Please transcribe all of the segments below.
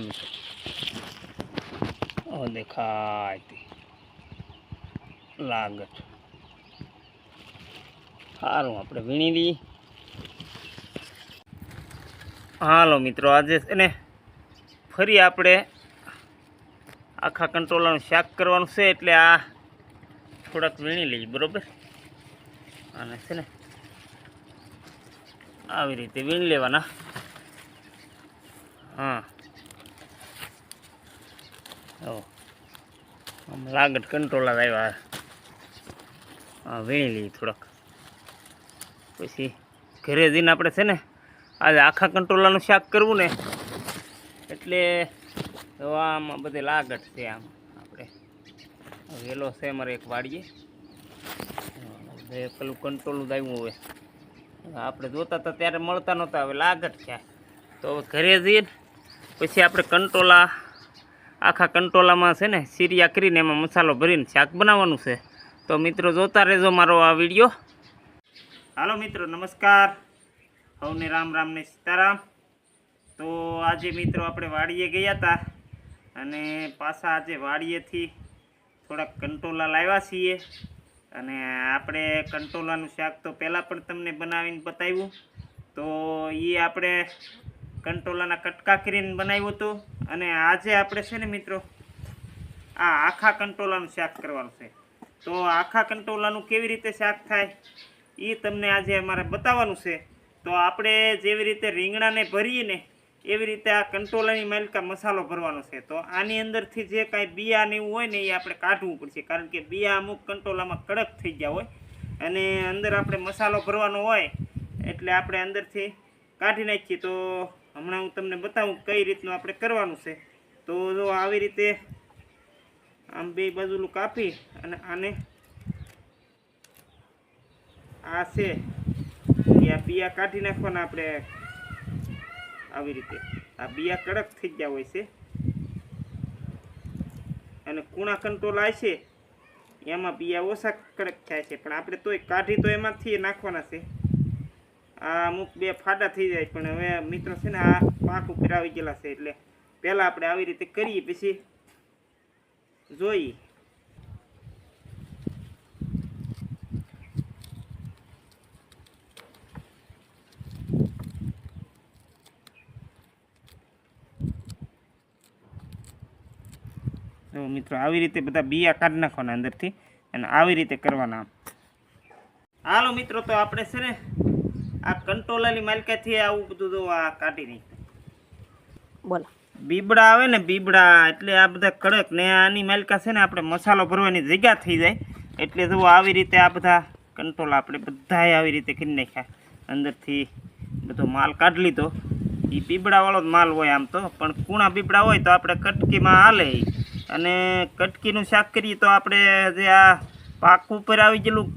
મિત્રો દેખાય લાગત. સારું આપણે વીણી દઈએ હાલો મિત્રો, આજે છે ને ફરી આપણે આખા કંટ્રોલરનું શાક કરવાનું છે, એટલે આ થોડાક વીણી લઈએ, બરોબર? અને છે ને આવી રીતે વીણી લેવાના હા ઓ આમ લાગત કંટ્રોલર આવ્યા હા વીણી લઈએ થોડાક. પછી ઘરે જઈને આપણે છે ને આજે આખા કંટ્રોલરનું શાક કરવું ને એટલે આમાં બધે લાગત છે આમ. આપણે વેલો છે, અમારે એક વાડીએ. પેલું કંટ્રોલ આવ્યું હવે. આપણે જોતા હતા ત્યારે મળતા નહોતા, હવે લાગટ છે. તો ઘરે જઈને પછી આપણે કંટ્રોલા આખા કંટ્રોલામાં છે ને સીરિયા કરીને એમાં મસાલો ભરીને શાક બનાવવાનું છે. તો મિત્રો જોતા રહેજો મારો આ વીડિયો. હાલો મિત્રો, નમસ્કાર. સૌને રામ રામ ને સીતારામ. તો આજે મિત્રો આપણે વાડીએ ગયા હતા અને પાછા આજે વાડીએથી થોડાક કંટોલા લાવ્યા છીએ. અને આપણે કંટોલાનું શાક તો પહેલાં પણ તમને બનાવીને બતાવ્યું. તો એ આપણે કંટોલાના કટકા કરીને બનાવ્યું હતું. અને આજે આપણે છે ને મિત્રો, આ આખા કંટોલાનું શાક કરવાનું છે. તો આખા કંટોલાનું કેવી રીતે શાક થાય એ તમને આજે અમારે બતાવવાનું છે. તો આપણે જેવી રીતે રીંગણાને ભરીએને એવી રીતે આ કંટોલાની માલિકા મસાલો ભરવાનો છે. તો આની અંદરથી જે કાંઈ બિયા ને એવું હોય ને એ આપણે કાઢવું પડશે. કારણ કે બિયા અમુક કંટોલામાં કડક થઈ ગયા હોય. અને અંદર આપણે મસાલો ભરવાનો હોય, એટલે આપણે અંદરથી કાઢી નાખીએ. તો હમણાં હું તમને બતાવું કઈ રીતનું આપણે કરવાનું છે. તો જો આવી રીતે આમ બે બાજુલું કાપી અને આને આ છે, આ બિયા કાઢી નાખવાના આપણે આવી રીતે. આ બિયા કડક થઈ ગયા હોય છે. અને કુણા કંટ્રોલ છે, એમાં બિયા ઓછા કડક થાય છે. પણ આપણે તોય કાઢી તો એમાંથી નાખવાના છે. આ અમુક બે ફાટા થઈ જાય, પણ હવે મિત્રો છે ને આ પાક ઉપર આવી ગયેલા છે, એટલે પહેલાં આપણે આવી રીતે કરીએ, પછી જોઈએ. તો મિત્રો, આવી રીતે બધા બિયા કાઢી નાખવાના અંદરથી અને આવી રીતે કરવાના હાલો મિત્રો, તો આપણે છે ને આ કંટોલાની માલિકાથી આવું બધું તો આ કાઢી નહીં બોલો. બીબડા આવે ને બીબડા એટલે આ બધા કડક ને આની માલિકા છે ને આપણે મસાલો ભરવાની જગ્યા થઈ જાય. એટલે જો આવી રીતે આ બધા કંટ્રોલ આપણે બધાએ આવી રીતે કરી નાખ્યા. અંદરથી બધો માલ કાઢી લીધો. એ બીબડાવાળો જ માલ હોય આમ તો પણ કૂણા બીબડા હોય તો આપણે કટકીમાં હાલે અને કટકીનું શાક કરીએ તો આપણે જે આ પાક ઉપર આવી ગયેલું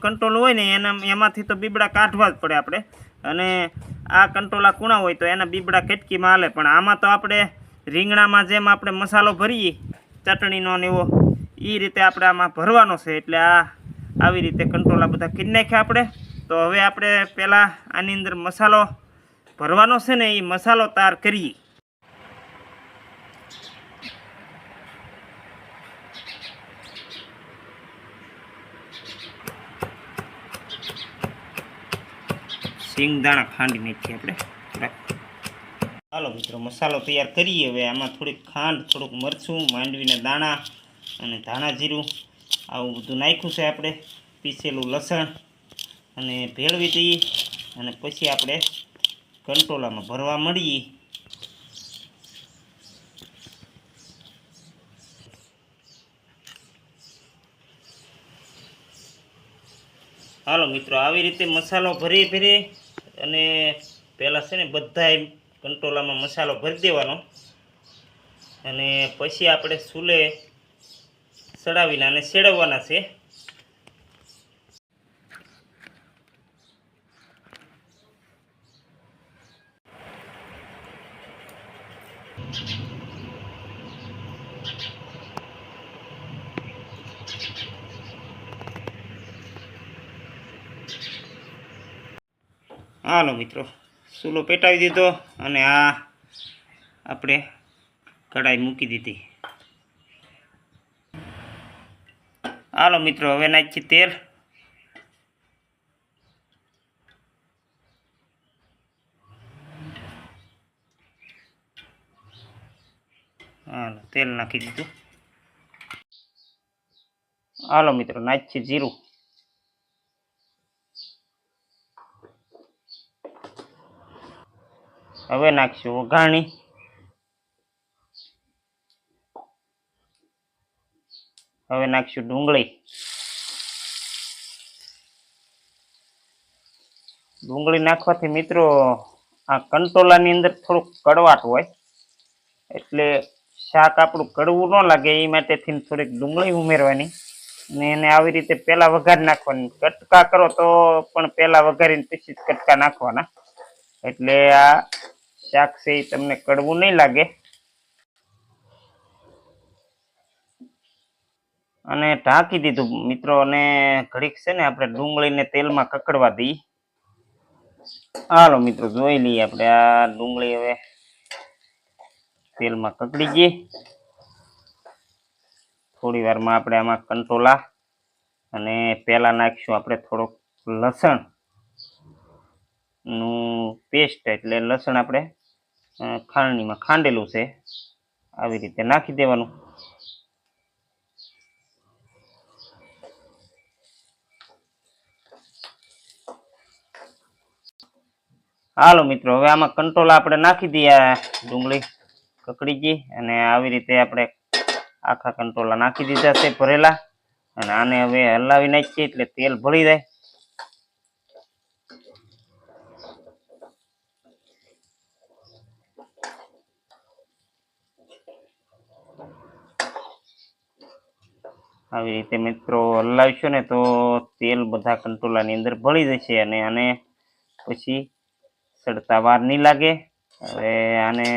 કંટ્રોલ હોય ને એના, એમાંથી તો બીબડા કાઢવા જ પડે આપણે. અને આ કંટોલા કૂણા હોય તો એના બીબડા કેટકીમાં હાલે. પણ આમાં તો આપણે રીંગણામાં જેમ આપણે મસાલો ભરીએ, ચટણીનો ને એવો એ રીતે આપણે આમાં ભરવાનો છે. એટલે આ, આવી રીતે કંટ્રોલા બધા કરી નાખ્યા આપણે. તો હવે આપણે પહેલાં આની અંદર મસાલો ભરવાનો છે ને એ મસાલો તૈયાર કરીએ. સિંગદાણા ખાંડી નાખીએ આપણે હાલો મિત્રો, મસાલો તૈયાર કરીએ. હવે આમાં થોડીક ખાંડ, થોડુંક મરચું, માંડવીના દાણા અને ધાણા જીરું, આવું બધું નાખ્યું છે આપણે. પીસેલું લસણ અને ભેળવી દઈએ અને પછી આપણે કંટોલામાં ભરવા મળીએ હાલો મિત્રો, આવી રીતે મસાલો ભરી ભરી અને પહેલાં છે ને બધાય કંટોલામાં મસાલો ભરી દેવાનો. અને પછી આપણે ચૂલે સડાવીને આને સેડવવાના છે. હાલો મિત્રો સૂલો પેટાવી દીધો અને આ આપણે કઢાઈ મૂકી દીધી. હાલો મિત્રો, હવે નાખીએ તેલ. હાલો, તેલ નાખી દીધું. હાલો મિત્રો, નાખીએ જીરું. હવે નાખશું, વઘાણી. હવે નાખશું ડુંગળી. ડુંગળી નાખવાથી મિત્રો, આ કંટોલાની અંદર થોડુંક કડવાટ હોય, એટલે શાક આપણું કડવું ન લાગે, એ માટેથી થોડીક ડુંગળી ઉમેરવાની. ને એને આવી રીતે પહેલાં વઘાર નાખવાની. કટકા કરો તો પણ પહેલાં વઘારીને પછી જ કટકા નાખવાના. એટલે આ શાક છે એ તમને કડવું નહીં લાગે. અને ઢાંકી દીધું મિત્રો, અને ઘડીક છે ને આપણે ડુંગળીને તેલમાં કકડવા દઈ હાલો મિત્રો, જોઈ લઈએ આપણે આ ડુંગળી હવે તેલમાં કકડી ગઈ. થોડી વારમાં આપણે આમાં કંટોલા અને પહેલાં નાખીશું આપણે થોડોક લસણનું પેસ્ટ એટલે લસણ આપણે ખાંડણીમાં ખાંડેલું છે. આવી રીતે નાખી દેવાનું. હાલો મિત્રો, હવે આમાં કંટ્રોલ આપણે નાખી દઈએ ડુંગળી કકડી ગઈ અને આવી રીતે આપણે આખા કંટ્રોલા નાખી દીધા છે ભરેલા. અને આને હવે હલાવી નાખીએ એટલે તેલ ભળી જાય. આવી રીતે મિત્રો હલાવીશું ને તો તેલ બધા કંટોલાની અંદર ભળી જશે અને આને પછી સડતા વાર નહીં લાગે. હવે આને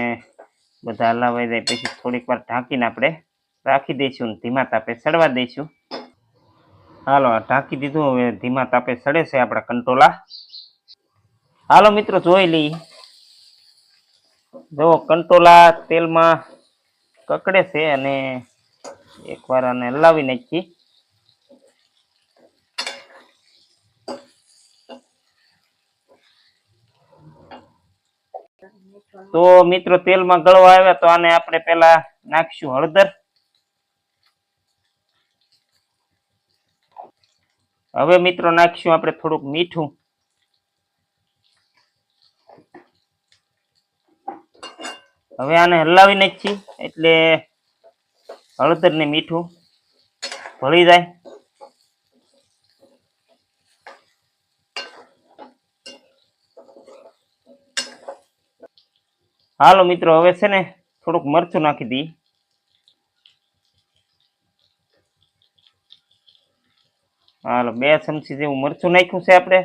બધા હલાવાઈ જાય પછી થોડીક વાર ઢાંકીને આપણે રાખી દઈશું ધીમા તાપે સડવા દઈશું. હાલો ઢાંકી દીધું, હવે ધીમા તાપે સડે છે આપણા કંટોલા. હાલો મિત્રો, જોઈ લઈ જો કંટોલા તેલમાં કકડે છે અને એકવાર આને હલાવી નાખી તો મિત્રો, તેલમાં ગળવા આવ્યા, તો આને આપણે પેલા નાખશું હળદર. હવે મિત્રો, નાખશું આપણે થોડુંક મીઠું. હવે આને હલાવી નાખી એટલે હળદર ને મીઠું ભળી જાય. હાલો મિત્રો, હવે છે ને થોડુંક મરચું નાખી દઈએ હાલો, બે ચમચી જેવું મરચું નાખ્યું છે આપણે.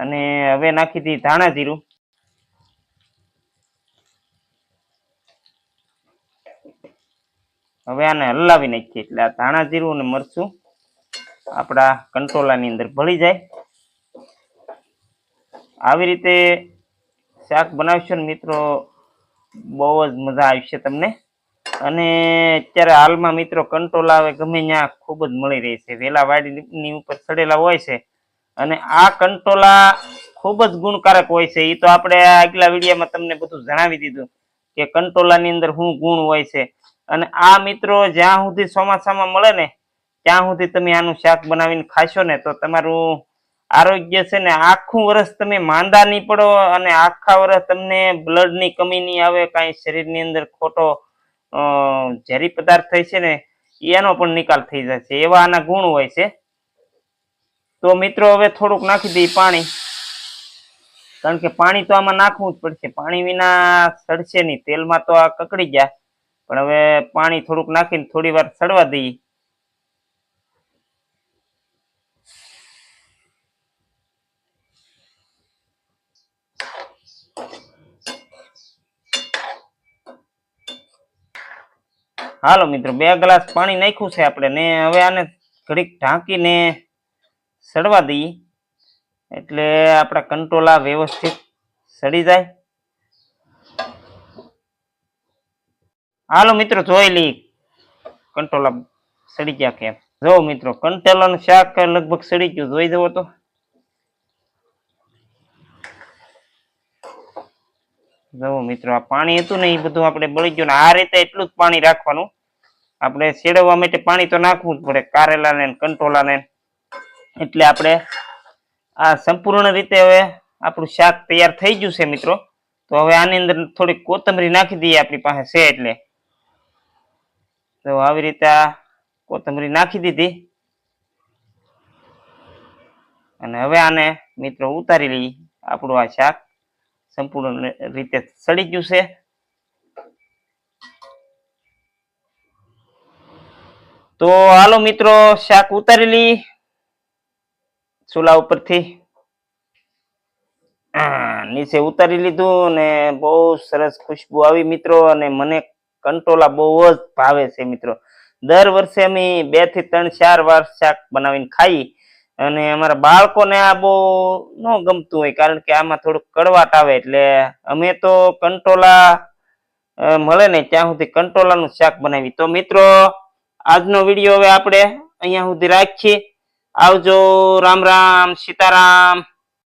અને હવે નાખી દઈએ ધાણા જીરું. હવે આને હલાવી નાખીએ એટલે આ ધાણા જીરું અને મરચું આપણા કંટોલાની અંદર ભળી જાય. આવી રીતે શાક બનાવશો ને મિત્રો, બહુ જ મજા આવશે તમને. અને અત્યારે હાલમાં મિત્રો કંટોલા હવે ગમે ત્યાં ખૂબ જ મળી રહી છે. વેલા વાડીની ઉપર ચડેલા હોય છે. અને આ કંટોલા ખૂબ જ ગુણકારક હોય છે. એ તો આપણે આગલા વિડીયોમાં તમને બધું જણાવી દીધું કે કંટોલાની અંદર શું ગુણ હોય છે. અને આ મિત્રો જ્યાં સુધી ચોમાસામાં મળે ને, ત્યાં સુધી તમે આનું શાક બનાવીને ખાશો ને, તો તમારું આરોગ્ય છે ને, આખું વર્ષ તમે માંદા નહીં પડો અને આખા વર્ષ તમને બ્લડની કમી નહીં આવે, કાંઈ શરીરની અંદર ખોટો ઝેરી પદાર્થ થાય છે ને, એનો પણ નિકાલ થઈ જાય છે. એવા આના ગુણ હોય છે. તો મિત્રો હવે થોડુંક નાખી દઈએ પાણી. કારણ કે પાણી તો આમાં નાખવું જ પડશે. પાણી વિના સડશે નહીં. તેલમાં તો આ કકડી ગયા. પણ હવે પાણી થોડુંક નાખીને થોડી વાર સડવા દઈએ. હાલો મિત્રો, બે ગ્લાસ પાણી નાખ્યું છે આપણે ને હવે આને ઘડીક ઢાંકીને સડવા દઈએ. એટલે આપણા કંટોલા વ્યવસ્થિત સડી જાય. હાલો મિત્રો, જોઈ લઈ કંટોલા સડી ગયા કેમ? જો મિત્રો કંટોલાનું શાક લગભગ સડી ગયું. જોઈ જવો તો. જો મિત્રો, આ પાણી હતું ને, એ બધું આપણે બળી ગયું ને, આ રીતે એટલું જ પાણી રાખવાનું. આપણે શેડવવા માટે પાણી તો નાખવું જ પડે કારેલાને ને કંટોલાને એટલે આપણે આ સંપૂર્ણ રીતે હવે આપણું શાક તૈયાર થઈ ગયું છે મિત્રો. તો હવે આની અંદર થોડીક કોથમરી નાખી દઈએ આપણી પાસે છે એટલે. તો આવી રીતે આ કોથમરી નાખી દીધી. અને હવે આને મિત્રો ઉતારી લઈએ. આપણું આ શાક સંપૂર્ણ રીતે સડી ગયું છે. તો હાલો મિત્રો, શાક ઉતારી લઈ ચૂલા ઉપરથી. નીચે ઉતારી લીધું અને બહુ સરસ ખુશ્બુ આવી મિત્રો, અને મને કંટોલા બહુ જ ભાવે છે મિત્રો. દર વર્ષે અમે બેથી ત્રણ ચાર વાર શાક બનાવીને ખાઈ અને અમારા બાળકોને આ બહુ ન ગમતું હોય કારણ કે આમાં થોડુંક કડવાટ આવે એટલે અમે તો કંટોલા મળે ને ત્યાં સુધી કંટોલાનું શાક બનાવી. તો મિત્રો, આજનો વીડિયો હવે આપણે અહીંયા સુધી રાખીએ. આવજો, રામ રામ, સીતારામ.